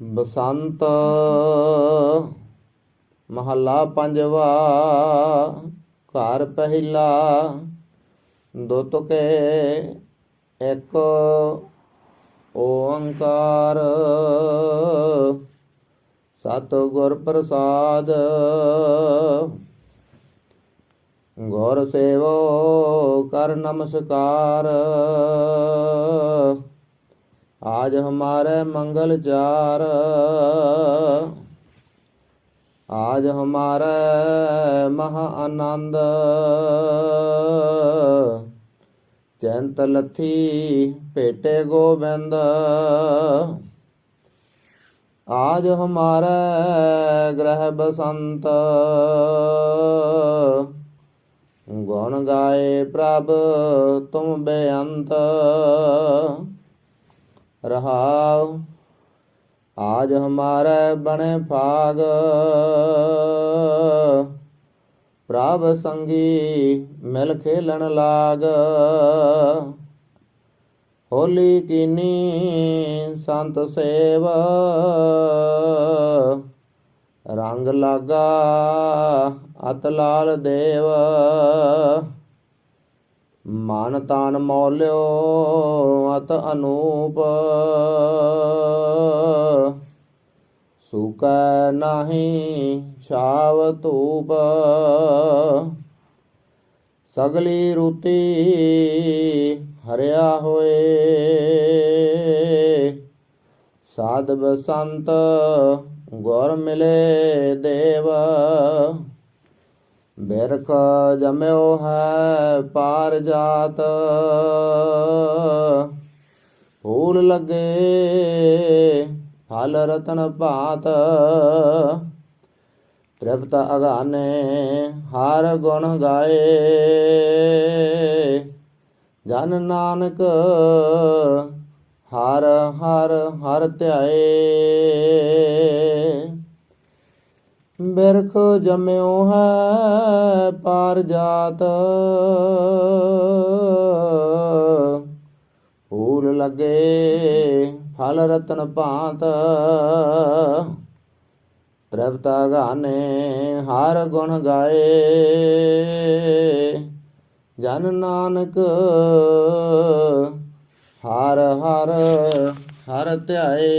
ਬਸੰਤ ਮਹੱਲਾ ਪੰਜਵਾ, ਘਰ ਪਹਿਲਾ ਦੁੱਤ ਕੇ ਇੱਕ ਓੰਕਾਰ। ਸਤ ਗੁਰ ਪ੍ਰਸਾਦ, ਗੁਰ ਸੇਵੋ ਕਰ ਨਮਸਕਾਰ। ਆਜ ਹਮਾਰੇ ਮੰਗਲ ਚਾਰ। ਆਜ ਹਮਾਰੇ ਮਹਾ ਆਨੰਦ। ਚੈਂਤ ਲਥੀ ਭੇਟੇ ਗੋਬਿੰਦ। ਆਜ ਹਮਾਰੇ ਗ੍ਰਹਿ ਬਸੰਤ। ਗੁਣ ਗਾਏ ਪ੍ਰਭ ਤੁਮ ਬੇਅੰਤ। ਰਹਾਉ। ਆਜ ਹਮਾਰੇ ਬਣੇ ਭਾਗ। ਪ੍ਰਭ ਸੰਗੀ ਮਿਲ ਖੇਲਣ ਲਾਗ। ਹੋਲੀ ਕੀਨੀ ਸੰਤ ਸੇਵ। ਰੰਗ ਲਾਗਾ ਅਤ ਲਾਲ ਦੇਵ। ਮਨ ਤਾਨ ਮੌਲਿਓ ਅਤ ਅਨੂਪ। ਸੁਕੈ ਨਾਹੀ ਛਾਵ ਧੂਪ। ਸਗਲੀ ਰੂਤੀ ਹਰਿਆ ਹੋਏ। ਸਾਧ ਬਸੰਤ ਗੁਰ ਮਿਲੇ ਦੇਵ। ਬਿਰਖ ਜਮਿਓ ਹੈ ਪਾਰ ਜਾਤ। ਫੂਲ ਲੱਗੇ ਫਲ ਰਤਨ ਭਾਤ। ਤ੍ਰਿਪਤ ਅਗਾਨੇ ਹਰ ਗੁਣ ਗਾਏ। ਜਨ ਨਾਨਕ ਹਰ ਹਰ ਹਰ ਧਿਆਏ। ਬਿਰਖ ਜੰਮਿਓ ਹੈ ਪਾਰ ਜਾਤ। ਫੂਲ ਲੱਗੇ ਫਲ ਰਤਨ ਭਾਂਤ। ਤ੍ਰਿਪਤ ਗਾਨੇ ਹਰ ਗੁਣ ਗਾਏ। ਜਨ ਨਾਨਕ ਹਰ ਹਰ ਹਰ ਧਿਆਏ।